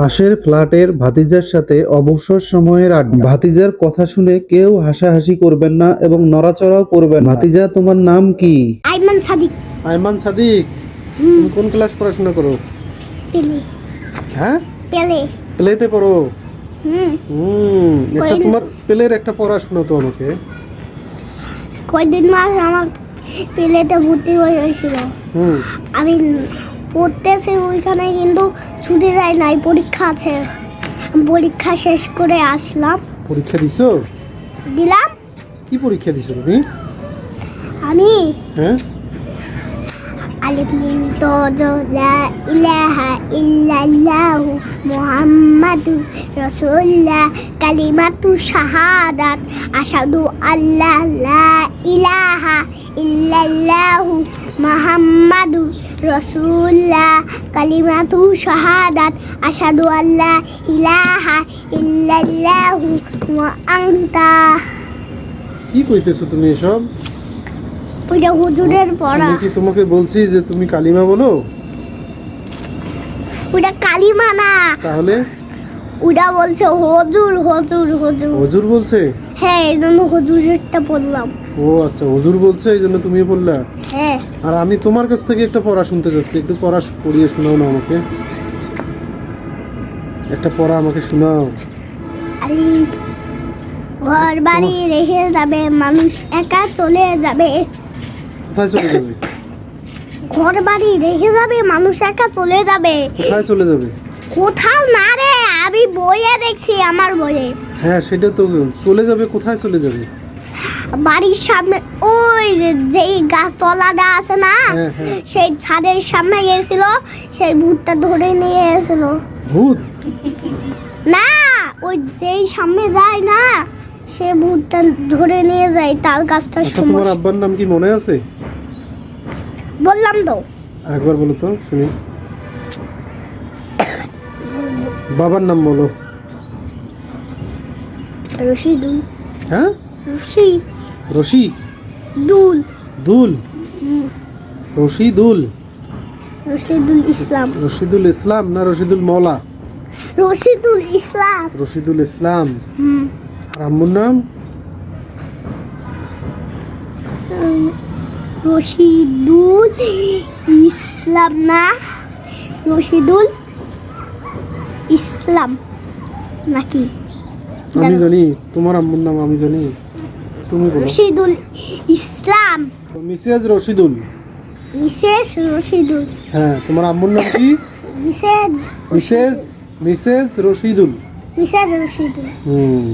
পাশের ফ্ল্যাটের ভাতিজার সাথে অবসর সময়ের আড্ডা। ভাতিজার কথা শুনে কেউ হাসাহাসি করবেন না এবং নড়াচড়াও করবেন না। ভাতিজা তোমার নাম কি? আইমান সাদিক। আইমান সাদিক? তুমি কোন ক্লাস পড়াশোনা করো? পেলে। হ্যাঁ? পেলে। প্লেতে পড়ো? হুম। হুম একটা তোমার প্লের একটা পড়াশোনা তো আমাকে। কয়দিন মাস আমার পেলেতে ভর্তি হয়ে হুম। আমি পড়তেছি ওইখানে কিন্তু ছুটি যায় নাই পরীক্ষা আছে। পরীক্ষা শেষ করে আসলাম। পরীক্ষা দিছো? দিলাম। কি পরীক্ষা দিছো তুমি? আমি হ্যাঁ? আলিফ মিম তো লা ইলাহা ইল্লাল্লাহু মুহাম্মাদুর রাসূলুল্লাহ কালিমাতু শাহাদাত আশহাদু আল্লা লা ইলাহা ইল্লাল্লাহু মুহাম্মাদুর রাসূলুল্লাহ কালিমাতু শাহাদাত আশহাদু আল্লাহ ইলাহা ইল্লাল্লাহু ওয়া আনতা। কি কইতেছো তুমি এসব? ওইটা হুজুরের পড়া। আমি কি তোমাকে বলছি যে তুমি কালিমা বলো? ওইটা কালিমা না। তাহলে? ওটা বলছে হজুর হজুর হজুর। হুজুর বলছে? হ্যাঁ এই জন্য হজুরেরটা বললাম। ও আচ্ছা হুজুর বলছে এই জন্য তুমি বললা? হ্যাঁ। আর আমি তোমার কাছ থেকে একটা পড়া শুনতে যাচ্ছি। একটু পড়া পড়িয়ে শোনাও না আমাকে। একটা পড়া আমাকে শোনাও। ঘর বাড়ি রেখে যাবে মানুষ একা চলে যাবে। কোথায় চলে যাবে? ঘর বাড়ি রেখে যাবে মানুষ একা চলে যাবে। কোথায় চলে যাবে? কোথাও না রে আমি বইয়ে দেখছি আমার বইয়ে। হ্যাঁ সেটা তো চলে যাবে কোথায় চলে যাবে? বাড়ির সামনে ওই যে যেই গাছতলাটা আছে না হ্যাঁ, হ্যাঁ। সেই ছাদের সামনে গেছিল সেই ভূতটা ধরে নিয়ে এসেছিল। ভূত? না ওই যেই সামনে যায় না সে ভূতটা ধরে নিয়ে যায় তাল গাছটার আচ্ছা তোমার আব্বার নাম কি মনে আছে? বললাম তো। আরেকবার বলো তো শুনি। বাবার নাম বলো। রশিদুল। হ্যাঁ? রশি রশি? দুল। দুল? রশিদুল? রশিদুল ইসলাম। রশিদুল ইসলাম না রশিদুল মৌলা রশিদুল ইসলাম। রশিদুল ইসলাম। হুম। আর আম্মুর নাম? রশিদুল ইসলাম না। রশিদুল ইসলাম নাকি? আমি জানি তোমার আম্মুর নাম আমি জানি। তুমি বলো। রশিদুল ইসলাম। মিসেস রশিদুল। মিসেস রশিদুল। হ্যাঁ তোমার আম্মুর নাম কি? Mrs Mrs Mrs Rashidul. Mrs Rashidul. হুম।